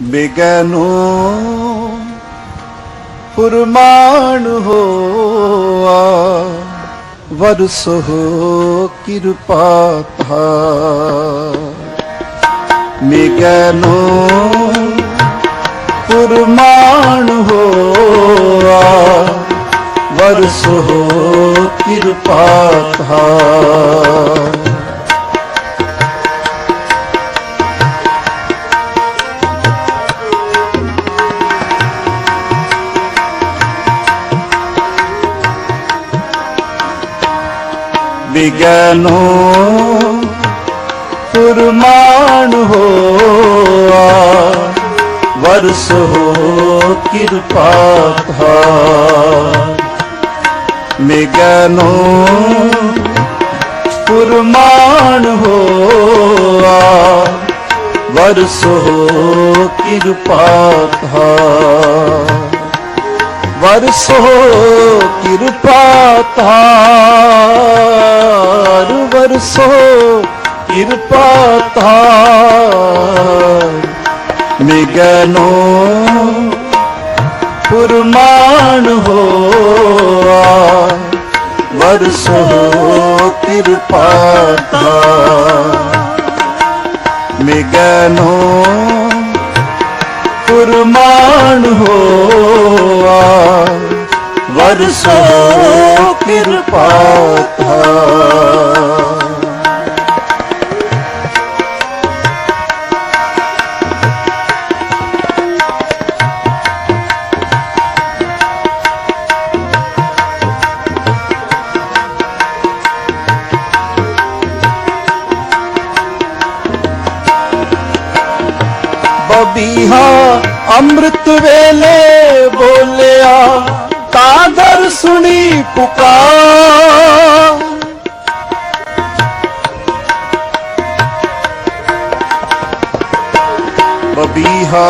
ਬਿਗਨੋ ਫੁਰਮਾਨ ਹੋਆ ਵਰਸੋ ਕਿਰਪਾ ਥਾ। ਮਿਗਨੋ ਫੁਰਮਾਨ ਹੋਆ ਵਰਸੋ ਕਿਰਪਾ ਥਾ। ਵਿਗਨੋ ਫੁਰਮਾਨ ਹੋਆ ਹੋ ਕਿਰਪਾ ਥਾ ਮਿਗਨੋ ਫੁਰਮਾਨ ਹੋਆ ਹੋ ਕਿਰਪਾ ਥਾ ਵਰਸੋ ਕਿਰਪਾ ਤਾਰ ਵਰਸੋ ਕਿਰਪਾ ਤਾਰ ਮਿਗਨੋ ਪੁਰਮਾਨ ਹੋਆ, ਵਰਸੋ ਕਿਰਪਾ ਤਾਰ ਮਿਗਨੋ ਕੁਰਮਾਨ ਹੋਆ ਵਰਸੋ ਕਿਰਪਾ ਤਾ ਬਬੀਹਾ ਅੰਮ੍ਰਿਤ ਵੇਲੇ ਬੋਲਿਆ ਕਾਦਰ ਸੁਣੀ ਪੁਕਾਰ। ਬਬੀਹਾ।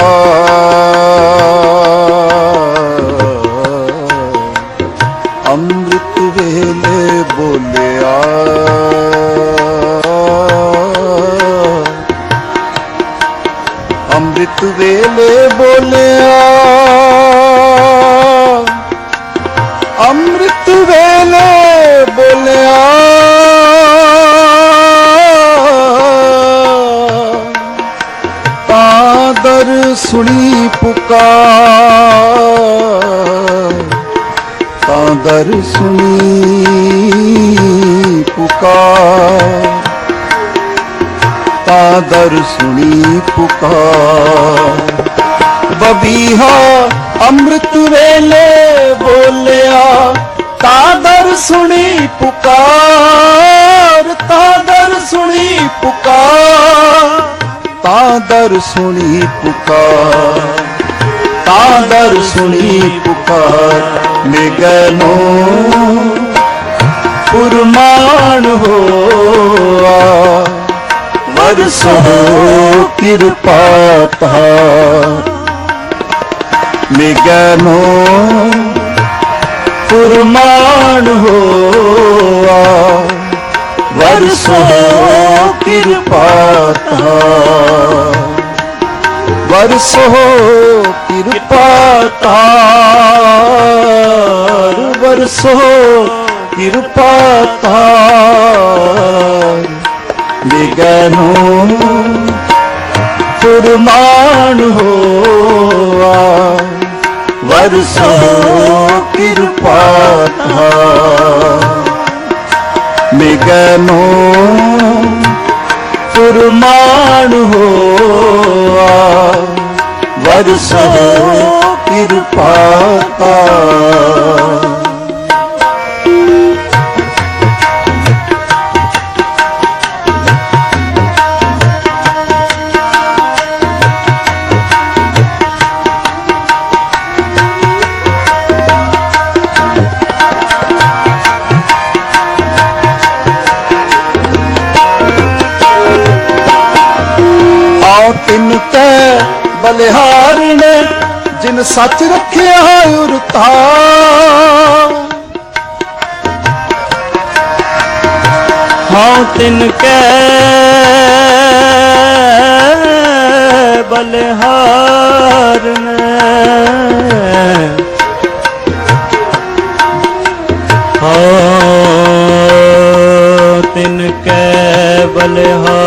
ਪੁਕਾਰ ਤਾਂ ਦਰ ਸੁਣੀ ਪੁਕਾਰ। ਤਾਂ ਦਰ ਸੁਣੀ ਪੁਕਾਰ। ਬਬੀਹਾ ਅੰਮ੍ਰਿਤ ਵੇਲੇ ਬੋਲਿਆ, ਤਾਂ ਦਰ ਸੁਣੀ ਪੁਕਾਰ, ਤਾਂ ਦਰ ਸੁਣੀ ਪੁਕਾਰ। ਤਾਂ ਦਰ ਸੁਣੀ ਪੁਕਾਰ। ਤਾਂ ਦਰ ਸੁਣੀ ਪੁਕਾਰ ਮਿਗਨੋ ਪੁਰਮਾਨ ਹੋਆ ਵਰਸੋ ਕਿਰਪਾ ਤਾ ਮਿਗਨੋ ਪੁਰਮਾਨ ਹੋਆ ਵਰਸੋ ਕਿਰਪਾ ਤਾ ਵਰਸੋ ਕਿਰਪਾ ਤਾਰ ਵਰਸੋ ਕਿਰਪਾ ਤਾਰ ਨਿਗਨੋ ਫੁਰਮਾਨ ਹੋਆ ਵਰਸੋ ਕਿਰਪਾ ਤਾਰ ਮਿਗਨੋ ਫੁਰਮਾਨ ਹੋਆ ਵਰਸੋ ਕਿਰਪਾ ਤਾ ਤਿੰਨ ਤੈ ਬਲਿਹਾਰ ਨੇ ਜਿਨ ਸੱਚ ਰੱਖਿਆ ਉਰਤਾ ਹਾਂ ਤਿੰਨ ਕੈ ਬਲਿਹਾਰ ਨੇ। ਹਾਂ ਤਿੰਨ ਕੈ ਬਲਿਹਾਰ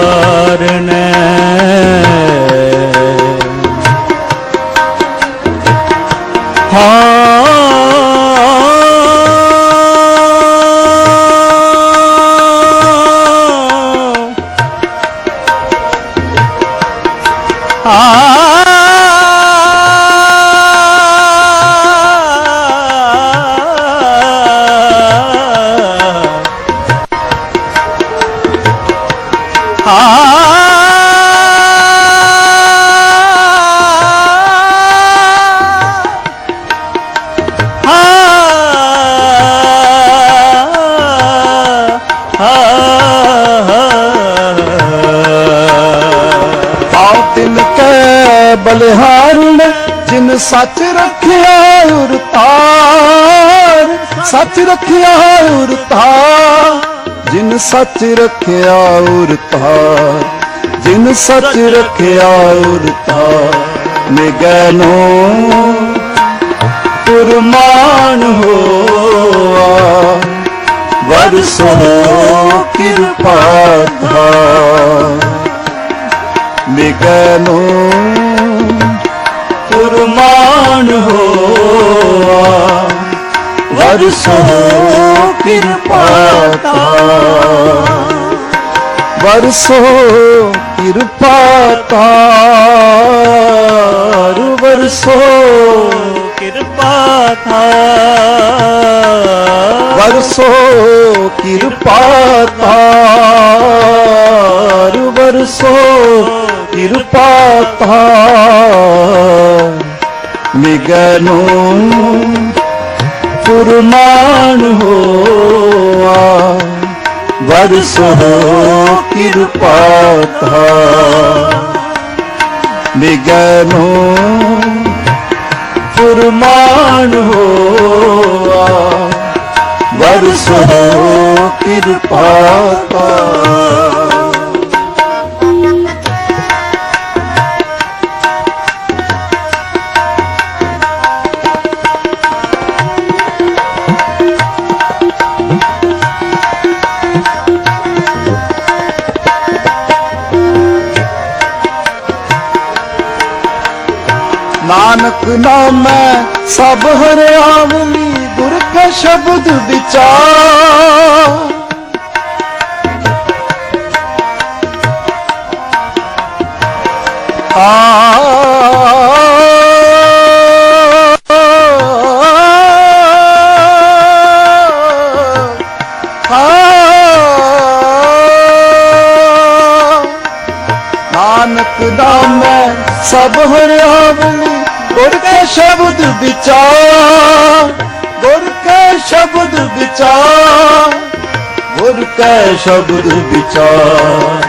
ਬਲਿਹਾਰਨ ਜਿਨ ਸੱਚ ਰੱਖਿਆ ਉਰ ਸੱਚ ਰੱਖਿਆ ਉਰ ਜਿਨ ਸੱਚ ਰੱਖਿਆ ਉਰ ਤਾਰ ਜਿਨ ਸੱਚ ਰੱਖਿਆ ਉਰ ਤਾਰ ਨਿਗਨੋ ਕੁਰਮਾਨ ਹੋਆ। ਵਰਸੋ ਕਿਰਪਾ ਧਾਰ ਨਿਗਨੋ ਕੁਰਮਾਨ ਹੋਆ। ਵਰਸੋ ਕਿਰਪਾ ਧਾਰ ਵਰਸੋ ਕਿਰਪਾ ਤਾਰ, ਵਰਸੋ ਕਿਰਪਾ ਥਾ ਵਰਸੋ ਕਿਰਪਾ ਤਾਰ, ਵਰਸੋ ਕਿਰਪਾ ਤਾਰ। ਨਿਗਨੋ ਪੁਰਮਾਨ ਹੋਆ ਹੋ ਕਿਰਪਾ ਤਾਰ ਨਿਗਨੋ ਫੁਰਮਾਨ ਹੋਆ ਵਰਸੋ ਕਿਰਪਾ ਤਾ ਨਾਨਕ ਨਾਮੈ ਸਭ ਹਰਿਆਵਲੀ ਗੁਰ ਕਾ ਸ਼ਬਦ ਵਿਚਾਰ। ਆ। ਨਾਨਕ ਨਾਮੈ ਸਭ ਹਰਿਆਵਲੀ ਸ਼ਬਦ ਵਿਚਾਰ, ਗੁਰ ਕੇ ਸ਼ਬਦ ਵਿਚਾਰ, ਗੁਰ ਕੇ ਸ਼ਬਦ ਵਿਚਾਰ,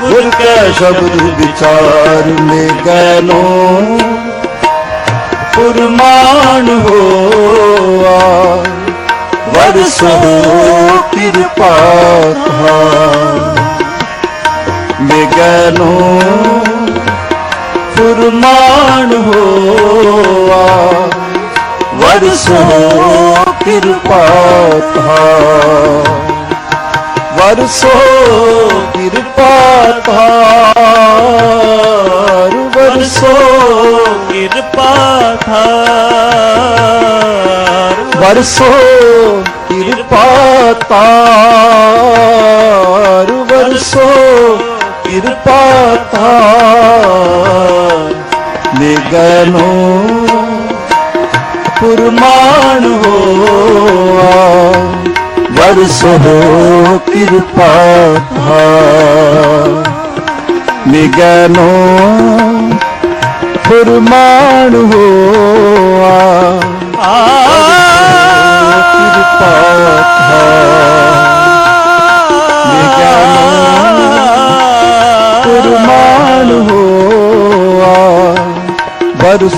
ਗੁਰ ਕੇ ਸ਼ਬਦ ਵਿਚਾਰ ਮੇ ਗੈਨੋ ਫੁਰਮਾਨ ਹੋਆ। ਵਰਸੋ ਕਿਰਪਾ ਧਾਰ ਮਿਗਨੋ ਫੁਰਮਾਨ ਹੋਆ। ਵਰਸੋ ਕਿਰਪਾ ਧਾਰ ਵਰਸੋ ਕਿਰਪਾ ਧਾਰ ਵਰਸੋ ਕਿਰਪਾ ਥਾ ਵਰਸੋ ਕਿਰਪਾ ਤਾਰ ਵਰਸੋ ਕਿਰਪਾ ਤਾਰ ਨਿਗਨੋ ਪੁਰਮਾਨ ਹੋਆ। ਵਰਸੋ ਕਿਰਪਾ ਤਾਰ ਨਿਗਨੋ ਫੁਰਮਾਨ ਹੋਆ। ਕਿਰਪਾ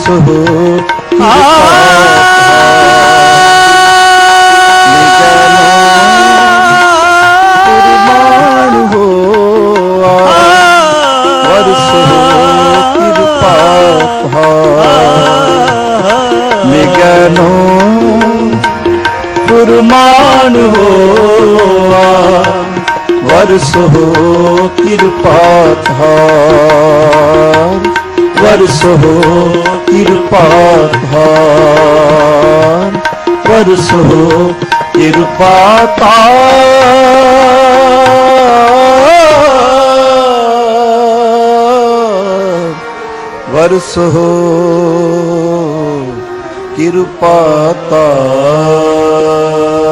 ਵਰਸ ਹੋ ਕੁਰਮਾਨ ਹੋਆ ਵਰਸ ਹੋ ਕਿਰਪਾ ਨਿਗਨੋ ਵਰਸ ਹੋ ਕਿਰਪਾ ਧਾਰ ਵਰਸ ਹੋ ਕਿਰਪਾ ਧਾਰ ਵਰਸ ਹੋ ਕਿਰਪਾ ਤਾਰ ਵਰਸੋ ਕਿਰਪਾ ਤਾ